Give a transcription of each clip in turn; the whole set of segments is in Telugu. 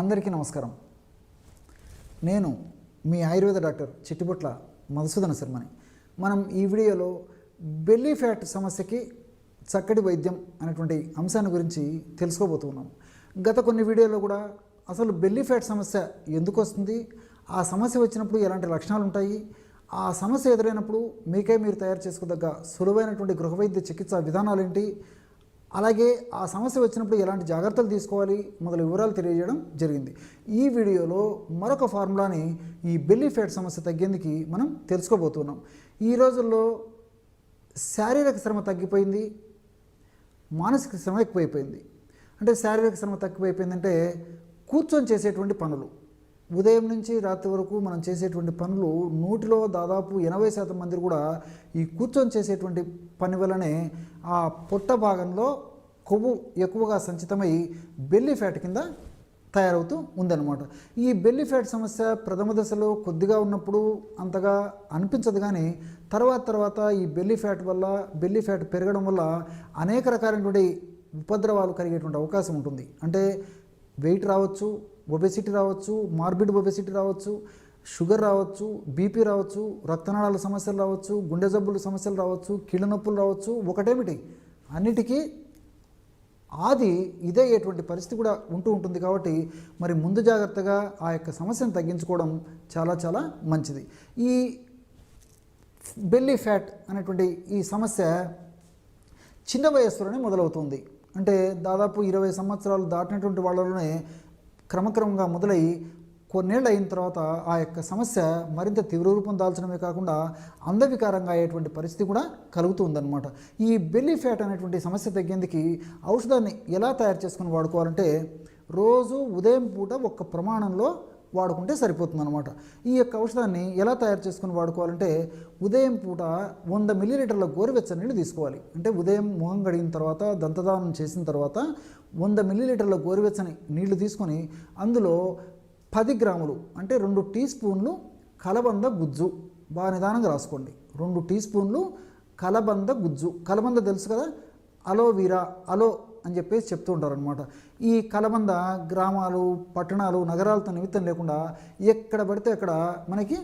అందరికీ నమస్కారం. నేను మీ ఆయుర్వేద డాక్టర్ చిట్టిబొట్ల మధుసూదన శర్మని. మనం ఈ వీడియోలో బెల్లీ ఫ్యాట్ సమస్యకి చక్కటి వైద్యం అనేటువంటి అంశాన్ని గురించి తెలుసుకోబోతున్నాం. గత కొన్ని వీడియోలో కూడా అసలు బెల్లీ ఫ్యాట్ సమస్య ఎందుకు వస్తుంది? ఆ సమస్య వచ్చినప్పుడు ఎలాంటి లక్షణాలు ఉంటాయి? ఆ సమస్య ఎదురైనప్పుడు మీకే మీరు తయారు చేసుకోదగ్గ సులువైనటువంటి గృహవైద్య చికిత్స విధానాలు ఏంటి అలాగే ఆ సమస్య వచ్చినప్పుడు ఎలాంటి జాగ్రత్తలు తీసుకోవాలి మొదలు వివరాలు తెలియజేయడం జరిగింది. ఈ వీడియోలో మరొక ఫార్ములాని ఈ బెల్లీ ఫ్యాట్ సమస్య తగ్గేందుకు మనం తెలుసుకోబోతున్నాం. ఈ రోజుల్లో శారీరక శ్రమ తగ్గిపోయింది మానసిక శ్రమ ఎక్కువైపోయింది. అంటే శారీరక శ్రమ తక్కువైపోయిందంటే కూర్చొని చేసేటువంటి పనులు. ఉదయం నుంచి రాత్రి వరకు మనం చేసేటువంటి పనులు నూటిలో దాదాపు ఎనభై శాతం మంది కూడా ఈ కూర్చొని చేసేటువంటి పని వల్లనే ఆ పొట్ట భాగంలో కొవ్వు ఎక్కువగా సంచితమై బెల్లీ ఫ్యాట్ కింద తయారవుతూ ఉందన్నమాట. ఈ బెల్లీ ఫ్యాట్ సమస్య ప్రథమ దశలో కొద్దిగా ఉన్నప్పుడు అంతగా అనిపించదు కానీ తర్వాత తర్వాత ఈ బెల్లీ ఫ్యాట్ వల్ల బెల్లీ ఫ్యాట్ పెరగడం వల్ల అనేక రకాలైనటువంటి ఉపద్రవాలు కలిగేటువంటి అవకాశం ఉంటుంది. అంటే వెయిట్ రావచ్చు ఒబెసిటీ రావచ్చు మార్బిడ్ ఒబెసిటీ రావచ్చు షుగర్ రావచ్చు బీపీ రావచ్చు రక్తనాళాల సమస్యలు రావచ్చు గుండె జబ్బుల సమస్యలు రావచ్చు కీళ్ళ నొప్పులు రావచ్చు ఒకటేమిటి? అన్నిటికీ ఆది ఇదే అయ్యేటువంటి పరిస్థితి కూడా ఉంటూ ఉంటుంది కాబట్టి మరి ముందు జాగ్రత్తగా ఆ యొక్క సమస్యను తగ్గించుకోవడం చాలా చాలా మంచిది. ఈ బెల్లీ ఫ్యాట్ అనేటువంటి ఈ సమస్య చిన్న వయస్సులోనే మొదలవుతుంది. అంటే దాదాపు ఇరవై సంవత్సరాలు దాటినటువంటి వాళ్ళలోనే క్రమక్రమంగా మొదలై కొన్నేళ్ళు అయిన తర్వాత ఆ యొక్క సమస్య మరింత తీవ్ర రూపం దాల్చడమే కాకుండా అందవికారంగా అయ్యేటువంటి పరిస్థితి కూడా కలుగుతూ ఉందన్నమాట. ఈ బెల్లీ ఫ్యాట్ అనేటువంటి సమస్య తగ్గేందుకు ఔషధాన్ని ఎలా తయారు చేసుకుని వాడుకోవాలంటే రోజు ఉదయం పూట ఒక ప్రమాణంలో వాడుకుంటే సరిపోతుంది అనమాట ఈ యొక్క ఔషధాన్ని ఎలా తయారు చేసుకుని వాడుకోవాలంటే ఉదయం పూట వంద మిల్లీలీటర్ల గోరువెచ్చని నీళ్ళు తీసుకోవాలి. అంటే ఉదయం మొహం కడిగిన తర్వాత దంతదానం చేసిన తర్వాత వంద మిల్లీలీటర్ల గోరువెచ్చని నీళ్ళు తీసుకొని అందులో పది గ్రాములు అంటే రెండు టీ స్పూన్లు కలబంద గుజ్జు. బాగా నిదానంగా రాసుకోండి. రెండు టీ స్పూన్లు కలబంద గుజ్జు. కలబంద తెలుసు కదా? అలోవీరా అలో అని చెప్పేసి చెప్తూ ఉంటారనమాట ఈ కలబంద గ్రామాలు పట్టణాలు నగరాలతో నిమిత్తం లేకుండా ఎక్కడ పడితే అక్కడ మనకి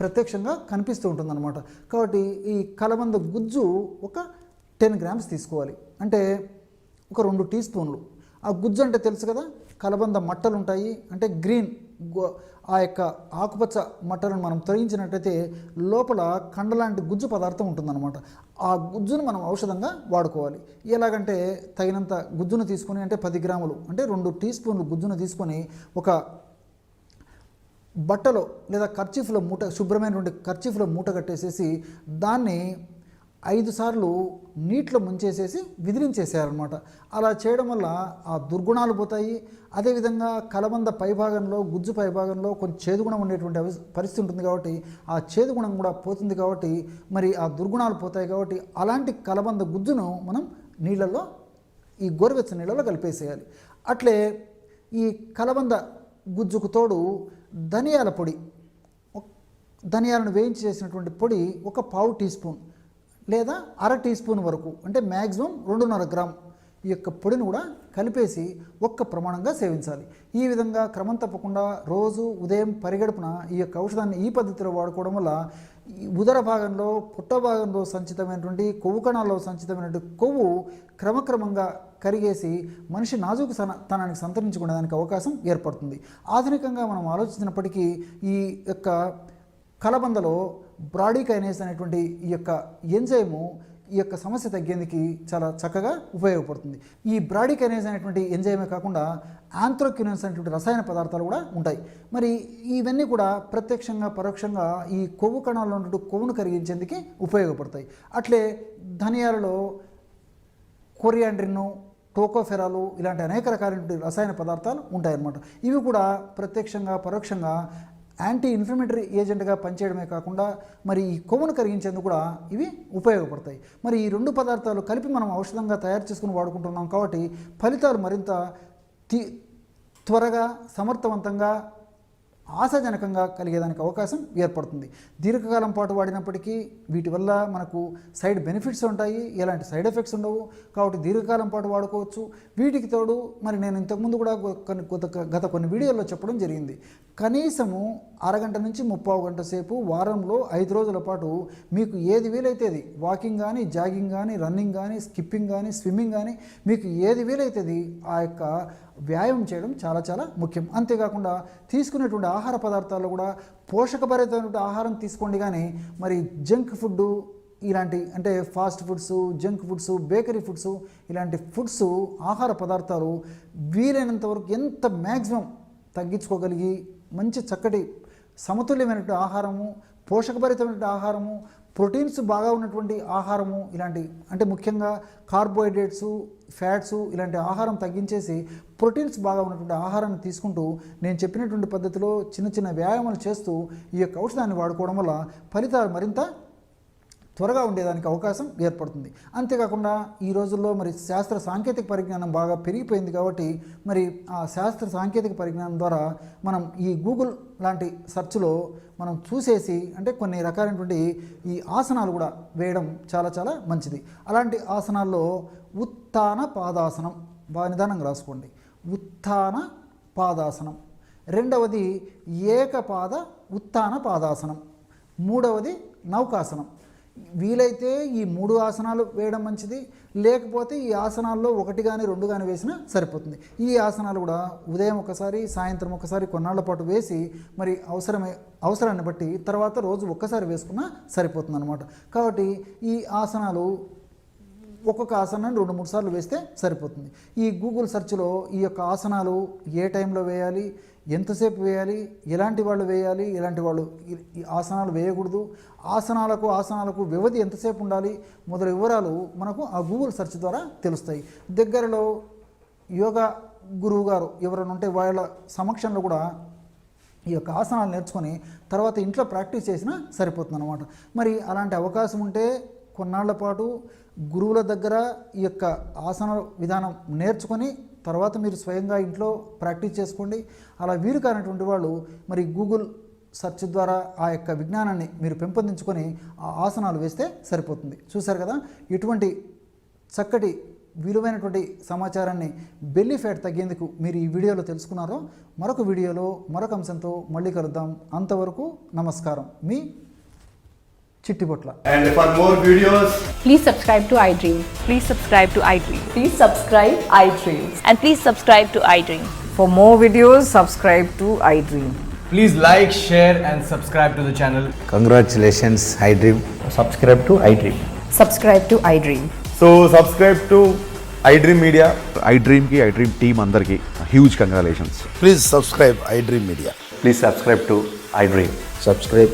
ప్రత్యక్షంగా కనిపిస్తూ ఉంటుందన్నమాట. కాబట్టి ఈ కలబంద గుజ్జు ఒక టెన్ గ్రామ్స్ తీసుకోవాలి. అంటే ఒక రెండు టీ స్పూన్లు. ఆ గుజ్జు అంటే తెలుసు కదా? కలబంద మట్టలు ఉంటాయి అంటే గ్రీన్ ఆ యొక్క ఆకుపచ్చ మట్టలను మనం తొలగించినట్టయితే లోపల కండలాంటి గుజ్జు పదార్థం ఉంటుందన్నమాట. ఆ గుజ్జును మనం ఔషధంగా వాడుకోవాలి. ఎలాగంటే తగినంత గుజ్జును తీసుకొని అంటే పది గ్రాములు అంటే రెండు టీ స్పూన్లు గుజ్జును తీసుకొని ఒక బట్టలో లేదా ఖర్చీఫ్లో మూట శుభ్రమైనటువంటి ఖర్చీఫ్లో మూట కట్టేసేసి దాన్ని ఐదు సార్లు నీటిలో ముంచేసేసి విదిరించేసారనమాట అలా చేయడం వల్ల ఆ దుర్గుణాలు పోతాయి. అదేవిధంగా కలబంద పైభాగంలో గుజ్జు పైభాగంలో కొంచెం చేదుగుణం ఉండేటువంటి పరిస్థితి ఉంటుంది కాబట్టి ఆ చేదుగుణం కూడా పోతుంది కాబట్టి మరి ఆ దుర్గుణాలు పోతాయి కాబట్టి అలాంటి కలబంద గుజ్జును మనం నీళ్ళల్లో ఈ గోరువెచ్చని నీళ్ళలో కలిపేసేయాలి. అట్లే ఈ కలబంద గుజ్జుకు తోడు ధనియాల పొడి ధనియాలను వేయించి చేసినటువంటి పొడి ఒక పావు టీ స్పూన్ లేదా అర టీ స్పూన్ వరకు అంటే మ్యాక్సిమం రెండున్నర గ్రామ్ ఈ యొక్క పొడిని కూడా కలిపేసి ఒక్క ప్రమాణంగా సేవించాలి. ఈ విధంగా క్రమం తప్పకుండా రోజు ఉదయం పరిగడుపున ఈ యొక్క ఔషధాన్ని ఈ పద్ధతిలో వాడుకోవడం వల్ల ఈ ఉదర భాగంలో పుట్ట భాగంలో సంచితమైనటువంటి కొవ్వు కణాల్లో సంచితమైనటువంటి కొవ్వు క్రమక్రమంగా కరిగేసి మనిషి నాజుకు సన తనానికి సంతరించుకునేదానికి అవకాశం ఏర్పడుతుంది. ఆధునికంగా మనం ఆలోచించినప్పటికీ ఈ యొక్క కలబందలో బ్రాడీకైనేస్ అనేటువంటి ఈ యొక్క ఎంజైము ఈ యొక్క సమస్య తగ్గేందుకు చాలా చక్కగా ఉపయోగపడుతుంది. ఈ బ్రాడీకైనేస్ అనేటువంటి ఎంజైమే కాకుండా ఆంథ్రోక్యునెన్స్ అనేటువంటి రసాయన పదార్థాలు కూడా ఉంటాయి. మరి ఇవన్నీ కూడా ప్రత్యక్షంగా పరోక్షంగా ఈ కొవ్వు కణాల్లో ఉన్నటువంటి కొవ్వును కరిగించేందుకు ఉపయోగపడతాయి. అట్లే ధనియాలలో కొరియాండ్రిను టోకోఫెరాలు ఇలాంటి అనేక రకాలైనటువంటి రసాయన పదార్థాలు ఉంటాయన్నమాట. ఇవి కూడా ప్రత్యక్షంగా పరోక్షంగా యాంటీ ఇన్ఫ్లమేటరీ ఏజెంట్గా పనిచేయడమే కాకుండా మరి ఈ కొవ్వును కరిగించేందుకు కూడా ఇవి ఉపయోగపడతాయి. మరి ఈ రెండు పదార్థాలు కలిపి మనం ఔషధంగా తయారు చేసుకుని వాడుకుంటున్నాం కాబట్టి ఫలితాలు మరింత తీ త్వరగా సమర్థవంతంగా ఆశాజనకంగా కలిగేదానికి అవకాశం ఏర్పడుతుంది. దీర్ఘకాలం పాటు వాడినప్పటికీ వీటి వల్ల మనకు సైడ్ బెనిఫిట్స్ ఉంటాయి ఎలాంటి సైడ్ ఎఫెక్ట్స్ ఉండవు. కాబట్టి దీర్ఘకాలం పాటు వాడుకోవచ్చు. వీటికి తోడు మరి నేను ఇంతకుముందు కూడా కొన్ని కొత్త గత కొన్ని వీడియోల్లో చెప్పడం జరిగింది. కనీసము అరగంట నుంచి ముప్పావు గంట సేపు వారంలో ఐదు రోజుల పాటు మీకు ఏది వీలైతే అది వాకింగ్ కానీ జాగింగ్ కానీ రన్నింగ్ కానీ స్కిప్పింగ్ కానీ స్విమ్మింగ్ కానీ మీకు ఏది వీలైతుంది ఆ యొక్క వ్యాయామం చేయడం చాలా చాలా ముఖ్యం. అంతేకాకుండా తీసుకునేటువంటి ఆహార పదార్థాల్లో కూడా పోషకభరితమైనటువంటి ఆహారం తీసుకోండి కానీ మరి జంక్ ఫుడ్ ఇలాంటి అంటే fast foods junk foods bakery foods ఇలాంటి ఫుడ్స్ ఆహార పదార్థాలు వీలైనంత వరకు ఎంత మ్యాక్సిమం తగ్గించుకోగలిగి మంచి చక్కటి సమతుల్యమైనటువంటి ఆహారము పోషకభరితమైనటువంటి ఆహారము ప్రోటీన్స్ బాగా ఉన్నటువంటి ఆహారము ఇలాంటి అంటే ముఖ్యంగా కార్బోహైడ్రేట్స్ ఫ్యాట్స్ ఇలాంటి ఆహారం తగ్గించేసి ప్రోటీన్స్ బాగా ఉన్నటువంటి ఆహారాన్ని తీసుకుంటూ నేను చెప్పినటువంటి పద్ధతిలో చిన్న చిన్న వ్యాయామాలు చేస్తూ ఈ యొక్క ఔషధాన్ని వాడుకోవడం వల్ల ఫలితాలు మరింత త్వరగా ఉండేదానికి అవకాశం ఏర్పడుతుంది. అంతేకాకుండా ఈ రోజుల్లో మరి శాస్త్ర సాంకేతిక పరిజ్ఞానం బాగా పెరిగిపోయింది కాబట్టి మరి ఆ శాస్త్ర సాంకేతిక పరిజ్ఞానం ద్వారా మనం ఈ గూగుల్ లాంటి సెర్చ్లో మనం చూసేసి అంటే కొన్ని రకాలైనటువంటి ఈ ఆసనాలు కూడా వేయడం చాలా చాలా మంచిది. అలాంటి ఆసనాల్లో ఉత్తాన పాదాసనం బాగా నిదానంగా రాసుకోండి. ఉత్తాన పాదాసనం. రెండవది ఏకపాద ఉత్తాన పాదాసనం. మూడవది నౌకాసనం. వీలైతే ఈ మూడు ఆసనాలు వేయడం మంచిది. లేకపోతే ఈ ఆసనాల్లో ఒకటి కానీ రెండు కానీ వేసినా సరిపోతుంది. ఈ ఆసనాలు కూడా ఉదయం ఒకసారి సాయంత్రం ఒకసారి కొన్నాళ్ళ పాటు వేసి మరి అవసరమే అవసరాన్ని బట్టి తర్వాత రోజు ఒక్కసారి వేసుకున్నా సరిపోతుంది అనమాట కాబట్టి ఈ ఆసనాలు ఒక్కొక్క ఆసనాన్ని రెండు మూడు సార్లు వేస్తే సరిపోతుంది. ఈ గూగుల్ సెర్చ్లో ఈ యొక్క ఆసనాలు ఏ టైంలో వేయాలి ఎంతసేపు వేయాలి ఎలాంటి వాళ్ళు వేయాలి ఎలాంటి వాళ్ళు ఈ- ఆసనాలు వేయకూడదు ఆసనాలకు ఆసనాలకు వ్యవధి ఎంతసేపు ఉండాలి మొదల వివరాలు మనకు ఆ గూగుల్ సెర్చ్ ద్వారా తెలుస్తాయి. దగ్గరలో యోగా గురువు గారు ఎవరైనా ఉంటే వాళ్ళ సమక్షంలో కూడా ఈ యొక్క ఆసనాలు నేర్చుకొని తర్వాత ఇంట్లో ప్రాక్టీస్ చేసినా సరిపోతుంది అనమాట మరి అలాంటి అవకాశం ఉంటే కొన్నాళ్ళ పాటు గురువుల దగ్గర ఈ యొక్క ఆసన విధానం నేర్చుకొని తర్వాత మీరు స్వయంగా ఇంట్లో ప్రాక్టీస్ చేసుకోండి. అలా వీలు కానటువంటి వాళ్ళు మరి గూగుల్ సెర్చ్ ద్వారా ఆ యొక్క విజ్ఞానాన్ని మీరు పెంపొందించుకొని ఆ ఆసనాలు వేస్తే సరిపోతుంది. చూశారు కదా? ఇటువంటి చక్కటి విలువైనటువంటి సమాచారాన్ని బెల్లీ ఫ్యాట్ తగ్గేందుకు మీరు ఈ వీడియోలో తెలుసుకున్నారో మరొక వీడియోలో మరొక అంశంతో మళ్ళీ కలుద్దాం. అంతవరకు నమస్కారం. మీ Chittibotla And for more videos, Please subscribe to iDream. Please subscribe to iDream. Please subscribe iDreams. And please subscribe to iDream. For more videos, subscribe to iDream. Please like, share, and subscribe to the channel. Congratulations, iDream. subscribe to iDream. Subscribe to iDream. so subscribe to iDream Media. I డ్రీమ్కి I dream team అందరికీ huge congratulations Please subscribe iDream Media. Please subscribe to iDream. Subscribe